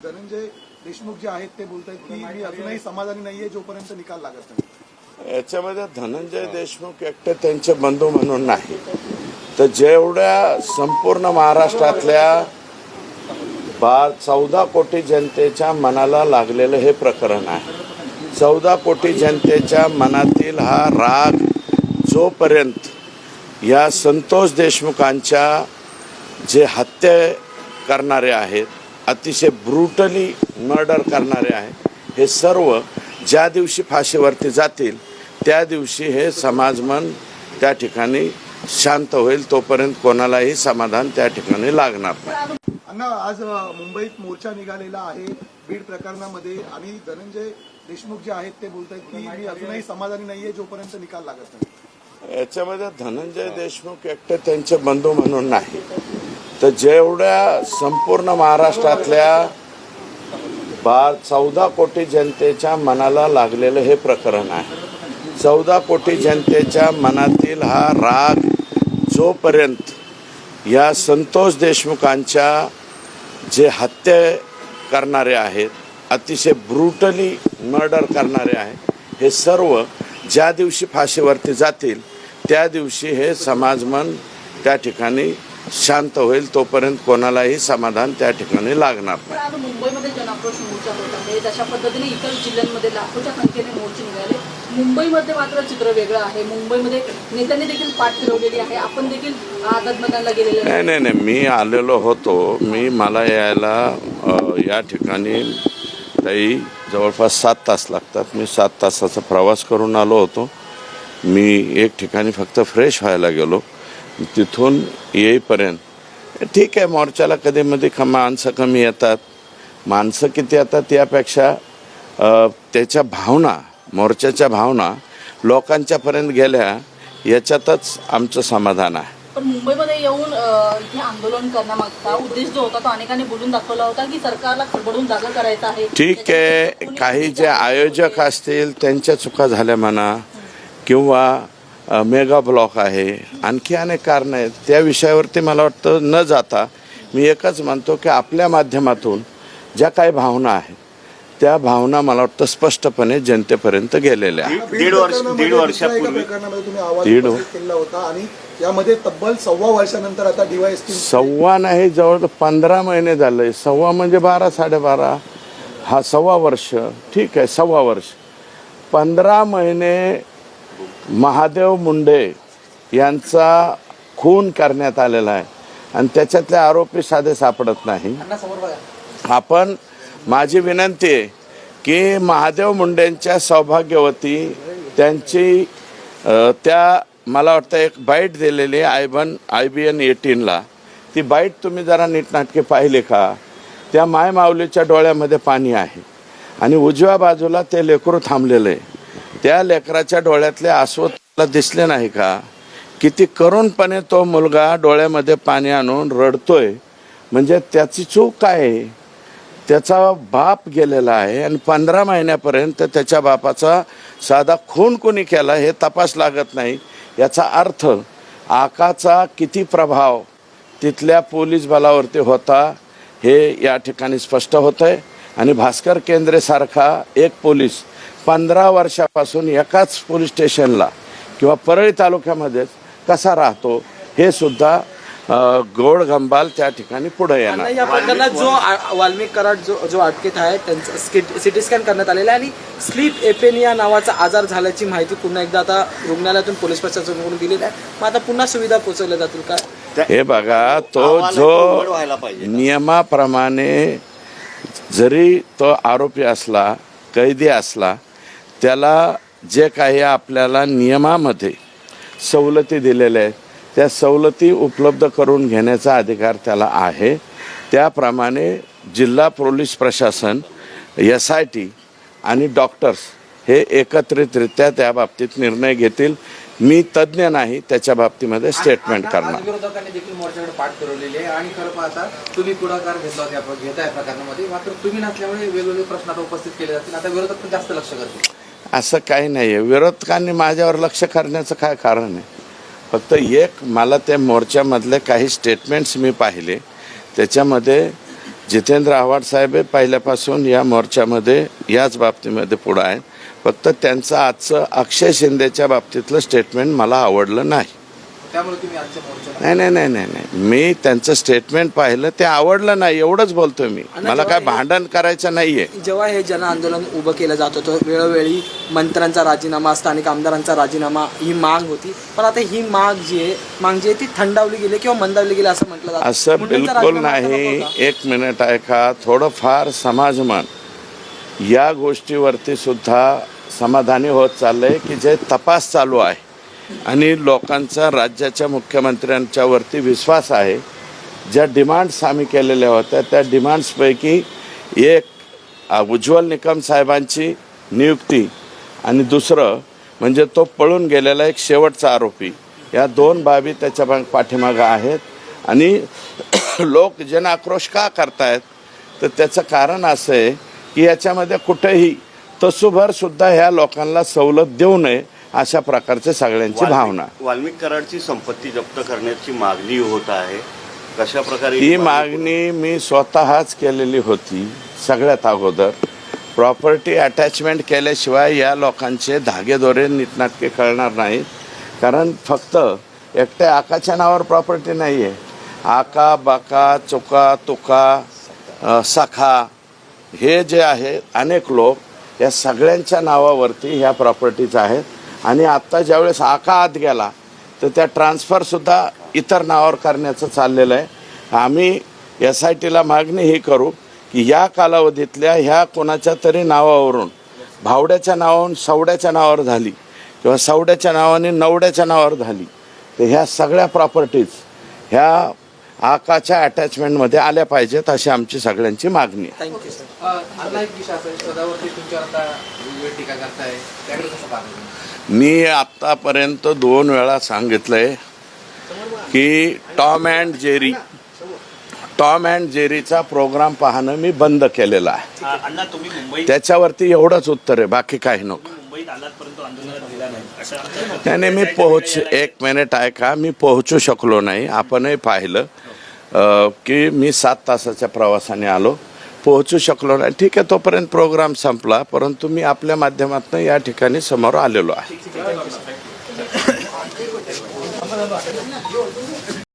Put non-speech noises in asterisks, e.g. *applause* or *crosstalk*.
धनंजय देशमुख जे आहेत ते बोलत आहेत की मी अजूनही समाधानी नाहीये जोपर्यंत निकाल लागत नाही. याच्यामध्ये धनंजय देशमुख एकटे त्यांचे बंधू म्हणून नाही. तर जेवढ्या संपूर्ण महाराष्ट्रातल्या बा चौदा कोटी जनतेच्या मनाला लागलेलं हे प्रकरण आहे. चौदा कोटी जनतेच्या मनातील हा राग जोपर्यंत या संतोष देशमुखांच्या जे हत्या करणारे आहेत अतिशय ब्रुटली मर्डर करणारे आहेत हे सर्व ज्या दिवशी फाशीवरती जातील त्या दिवशी हे समाजमन त्या ठिकाणी शांत होईल तोपर्यंत कोणालाही समाधान त्या ठिकाणी लागणार नाही. अण्णा आज मुंबईत मोर्चा निघालेला आहे. बीड प्रकरणामध्ये आणि धनंजय देशमुख जे आहेत ते बोलत आहेत की मी अजूनही समाधानी नाहीये जोपर्यंत निकाल लागत नाही. याच्यामध्ये धनंजय देशमुख एकटे त्यांचे बंधू म्हणून नाही. तर जेवढ्या संपूर्ण महाराष्ट्रातल्या बा चौदा कोटी जनतेच्या मनाला लागलेलं हे प्रकरण आहे. चौदा कोटी जनतेच्या मनातील हा राग जोपर्यंत या संतोष देशमुखांच्या जे हत्या करणारे आहेत अतिशय ब्रुटली मर्डर करणारे आहेत हे सर्व ज्या दिवशी फाशीवरती जातील त्या दिवशी हे समाजमन त्या ठिकाणी शांत होईल तोपर्यंत कोणालाही समाधान त्या ठिकाणी लागणार नाही. मुंबईमध्ये जनाक्रोश मोर्चा होत आहे. तशा पद्धतीने इतर जिल्ह्यांमध्ये लाखोच्या संख्येने मोर्चे निघाले. मुंबईमध्ये मात्र चित्र वेगळं आहे. मुंबईमध्ये नेत्यांनी देखील पाठ फिरवलेली आहे. आपण देखील आझाद गेलेले नाही नाही नाही. मी आलेलो होतो. मी मला यायला या ठिकाणी काही जवळपास सात तास लागतात. मी सात तासाचा प्रवास करून आलो होतो. मी एक ठिकाणी फक्त फ्रेश व्हायला गेलो. तिथून येईपर्यंत. ठीक आहे मोर्चाला कधी मध्ये ख माणसं कमी येतात. माणसं किती येतात यापेक्षा त्याच्या भावना मोर्चाच्या भावना लोकांच्यापर्यंत गेल्या याच्यातच आमचं समाधान आहे. पण मुंबईमध्ये येऊन इथे आंदोलन करण्यामागचा उद्देश जो होता तो अनेकांनी बोलून दाखवला होता की सरकारला खडबडून जागा करायचं आहे. ठीक आहे काही जे आयोजक असतील त्यांच्या चुका झाल्या म्हणा किंवा मेगा ब्लॉक आहे. आणखी अनेक कारणं आहेत. त्या विषयावरती मला वाटतं न जाता मी एकच म्हणतो की आपल्या माध्यमातून ज्या काही भावना आहेत त्या भावना मला वाटतं स्पष्टपणे जनतेपर्यंत गेलेल्या दीड वर्ष- दीड वर्षापूर्वी- दीड- होता आणि यामध्ये तब्बल सव्वा वर्षानंतर आता डीवायएसपी सव्वा नाही जवळ पंधरा महिने झाले. सव्वा म्हणजे बारा साडेबारा. हा सव्वा वर्ष. ठीक आहे सव्वा वर्ष. पंधरा महिने महादेव मुंडे यांचा खून करण्यात आलेला आहे. आणि त्याच्यातले आरोपी साधे सापडत नाही. आपण माझी विनंती आहे की महादेव मुंडेंच्या सौभाग्यवती त्यांची त्या मला वाटतं एक बाईट दिलेली आय बन आय बी एन एटीनला. ती बाईट तुम्ही जरा नीटनाटके पाहिले का? त्या माय माऊलीच्या डोळ्यामध्ये पाणी आहे. आणि उजव्या बाजूला ते लेकरू थांबलेलं आहे. त्या लेकराच्या डोळ्यातले आसव दिसले नाही का? किती करुणपणे तो मुलगा डोळ्यामध्ये पाणी आणून रडतोय. म्हणजे त्याची चूक काय? आहे त्याचा बाप गेलेला आहे आणि पंधरा महिन्यापर्यंत त्याच्या बापाचा साधा खून कोणी केला हे तपास लागत नाही. याचा अर्थ आकाचा किती प्रभाव तिथल्या पोलीस बलावरती होता हे या ठिकाणी स्पष्ट होतं आहे आणि भास्कर केंद्रेसारखा एक पोलीस पंधरा वर्षापासून एकाच पोलीस स्टेशनला किंवा परळी तालुक्यामध्येच कसा राहतो हे सुद्धा गोड गंबाल त्या ठिकाणी पुढे येणार. नाही, या प्रकरणात जो आ- वाल्मिक कराड जो जो अटकेत आहे त्यांचं सिटी स्कॅन करण्यात आलेला आहे आणि स्लीप एपेनिया नावाचा आजार झाल्याची माहिती पुन्हा एकदा आता रुग्णालयातून पोलीस प्रशासनाकडून दिलेली आहे. मग आता पुन्हा सुविधा पोहोचवल्या जातील का? हे बघा तो जो उघड व्हायला पाहिजे. नियमाप्रमाणे जरी तो आरोपी असला कैदी असला त्याला जे काही आपल्याला नियमामध्ये सवलती दिलेल्या आहेत त्या सवलती उपलब्ध करून घेण्याचा अधिकार त्याला आहे. त्याप्रमाणे जिल्हा पोलीस प्रशासन एस आय टी आणि डॉक्टर्स हे एकत्रितरित्या त्या बाबतीत निर्णय घेतील. मी तज्ज्ञ नाही त्याच्या बाबतीमध्ये स्टेटमेंट करणार. विरोधकांनी देखील मोर्चाकडे पाठ फिरवलेली आहे आणि खरं पाहता तुम्ही पुढाकार घेतला होता घेताय प्रकरणामध्ये. मात्र तुम्ही नसल्यामुळे वेगवेगळे प्रश्न आता उपस्थित केले जातील. आता विरोधक पण जास्त लक्ष करतील. असं काही नाही आहे विरोधकांनी माझ्यावर लक्ष करण्याचं काय कारण आहे? फक्त एक मला त्या मोर्चामधले काही स्टेटमेंट्स मी पाहिले. त्याच्यामध्ये जितेंद्र आव्हाड साहेब हे पहिल्यापासून या मोर्चामध्ये याच बाबतीमध्ये पुढं आहेत. फक्त त्यांचं आजचं अक्षय शिंदेच्या बाबतीतलं स्टेटमेंट मला आवडलं नाही. नाही नाही नाही नाही नाही. मी त्यांचं स्टेटमेंट पाहिलं ते आवडलं नाही एवढंच बोलतोय मी. मला काय भांडण करायचं नाहीये. जेव्हा हे जन आंदोलन उभं केलं जात होतं वेळोवेळी मंत्र्यांचा राजीनामा स्थानिक आमदारांचा राजीनामा ही माग होती. पण आता ही माग जी आहे माग जी आहे ती थंडावली गेली किंवा मंदावली गेली असं म्हटलं जातं. असं बिलकुल नाही. एक मिनिट ऐका. थोडंफार समाजमन या गोष्टीवरती सुद्धा समाधानी होत चाललंय की जे तपास चालू आहे. आणि लोकांचा राज्याच्या मुख्यमंत्र्यांच्या वरती विश्वास आहे. ज्या डिमांड्स आम्ही केलेल्या होत्या त्या डिमांड्सपैकी एक उज्ज्वल निकम साहेबांची नियुक्ती आणि दुसरं म्हणजे तो पळून गेलेला एक शेवटचा आरोपी. या दोन बाबी त्याच्या पाठीमागं आहेत आणि *clears throat* लोक जन आक्रोश का करतायत? तर त्याचं कारण असं आहे की याच्यामध्ये कुठेही तसूभरसुद्धा ह्या लोकांना सवलत देऊ नये. अशा प्रकारचे सगळ्यांची भावना. वाल्मिक कराडची संपत्ती जप्त करण्याची मागणी होत आहे. कशा प्रकारे ही मागणी मी स्वतःच केलेली होती सगळ्यात अगोदर. प्रॉपर्टी अटॅचमेंट केल्याशिवाय या लोकांचे धागेदोरे नीटनाटके कळणार नाहीत. कारण फक्त एकट्या आकाच्या नावावर प्रॉपर्टी नाही आहे आका बाका चुका तुका सखा हे जे आहे अनेक लोक या सगळ्यांच्या नावावरती ह्या प्रॉपर्टीज आहेत. आणि आत्ता ज्यावेळेस आका आत गेला तर त्या ट्रान्सफरसुद्धा इतर नावावर करण्याचं चाललेलं आहे. आम्ही एस आय टीला मागणी ही करू की या कालावधीतल्या ह्या कोणाच्या तरी नावावरून भावड्याच्या नावावरून सवड्याच्या नावावर झाली किंवा सवड्याच्या नावाने नवड्याच्या नावावर झाली तर ह्या सगळ्या प्रॉपर्टीज ह्या आकाच्या अटॅचमेंटमध्ये आल्या पाहिजेत अशी आमची सगळ्यांची मागणी आहे. आहे? मी आत्तापर्यंत दोन वेळा सांगितलंय की Tom and Jerry Tom and जेरीचा programme पाहणं मी बंद केलेलं आहे. त्याच्यावरती एवढंच उत्तर आहे बाकी काही नको. नाही. मी पोहोच एक मिनिट ऐका मी पोहोचू शकलो नाही. आपणही पाहिलं की मी सात तासाच्या प्रवासाने आलो. पोहोचू शकलो नाही. ठीक आहे तोपर्यंत प्रोग्राम संपला परंतु मी आपल्या माध्यमातून या ठिकाणी समोर आलेलो आहे.